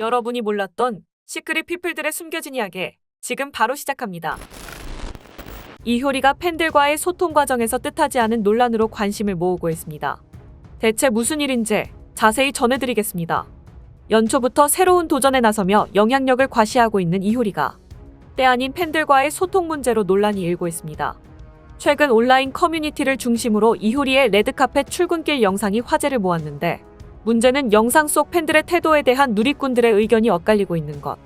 여러분이 몰랐던 시크릿 피플들의 숨겨진 이야기 지금 바로 시작합니다. 이효리가 팬들과의 소통 과정에서 뜻하지 않은 논란으로 관심을 모으고 있습니다. 대체 무슨 일인지 자세히 전해드리겠습니다. 연초부터 새로운 도전에 나서며 영향력을 과시하고 있는 이효리가 때 아닌 팬들과의 소통 문제로 논란이 일고 있습니다. 최근 온라인 커뮤니티를 중심으로 이효리의 레드카펫 출근길 영상이 화제를 모았는데 문제는 영상 속 팬들의 태도에 대한 누리꾼들의 의견이 엇갈리고 있는 것.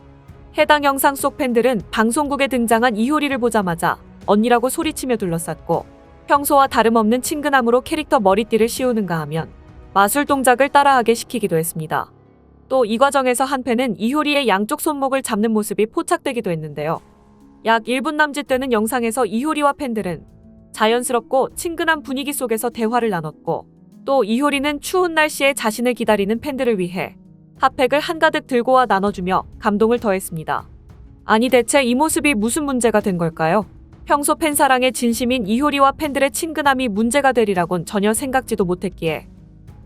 해당 영상 속 팬들은 방송국에 등장한 이효리를 보자마자 언니라고 소리치며 둘러쌌고 평소와 다름없는 친근함으로 캐릭터 머리띠를 씌우는가 하면 마술 동작을 따라하게 시키기도 했습니다. 또 이 과정에서 한 팬은 이효리의 양쪽 손목을 잡는 모습이 포착되기도 했는데요. 약 1분 남짓 되는 영상에서 이효리와 팬들은 자연스럽고 친근한 분위기 속에서 대화를 나눴고 또 이효리는 추운 날씨에 자신을 기다리는 팬들을 위해 핫팩을 한가득 들고 와 나눠주며 감동을 더했습니다. 아니 대체 이 모습이 무슨 문제가 된 걸까요? 평소 팬 사랑에 진심인 이효리와 팬들의 친근함이 문제가 되리라곤 전혀 생각지도 못했기에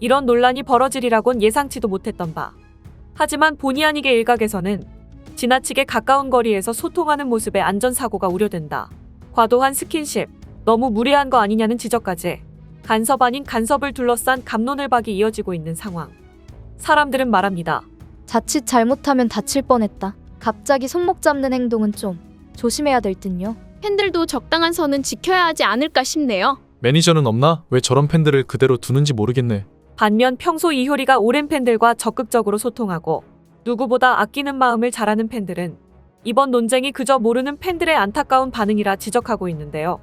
이런 논란이 벌어지리라곤 예상치도 못했던 바. 하지만 본의 아니게 일각에서는 지나치게 가까운 거리에서 소통하는 모습에 안전사고가 우려된다. 과도한 스킨십, 너무 무례한 거 아니냐는 지적까지 간섭 아닌 간섭을 둘러싼 감론을박이 이어지고 있는 상황. 사람들은 말합니다. 자칫 잘못하면 다칠 뻔했다. 갑자기 손목 잡는 행동은 좀 조심해야 될 듯요. 팬들도 적당한 선은 지켜야 하지 않을까 싶네요. 매니저는 없나? 왜 저런 팬들을 그대로 두는지 모르겠네. 반면 평소 이효리가 오랜 팬들과 적극적으로 소통하고 누구보다 아끼는 마음을 잘하는 팬들은 이번 논쟁이 그저 모르는 팬들의 안타까운 반응이라 지적하고 있는데요.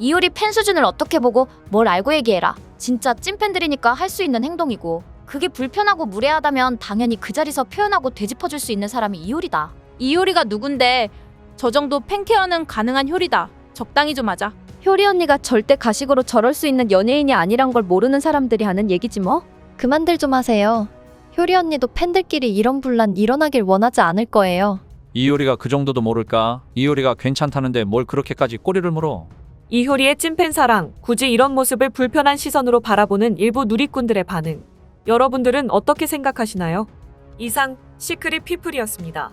이효리 팬 수준을 어떻게 보고 뭘 알고 얘기해라. 진짜 찐팬들이니까 할 수 있는 행동이고 그게 불편하고 무례하다면 당연히 그 자리서 표현하고 되짚어줄 수 있는 사람이 이효리다. 이효리가 누군데 저 정도 팬케어는 가능한 효리다. 적당히 좀 하자. 효리 언니가 절대 가식으로 저럴 수 있는 연예인이 아니란 걸 모르는 사람들이 하는 얘기지 뭐. 그만들 좀 하세요. 효리 언니도 팬들끼리 이런 분란 일어나길 원하지 않을 거예요. 이효리가 그 정도도 모를까? 이효리가 괜찮다는데 뭘 그렇게까지 꼬리를 물어? 이효리의 찐팬 사랑, 굳이 이런 모습을 불편한 시선으로 바라보는 일부 누리꾼들의 반응. 여러분들은 어떻게 생각하시나요? 이상 시크릿 피플이었습니다.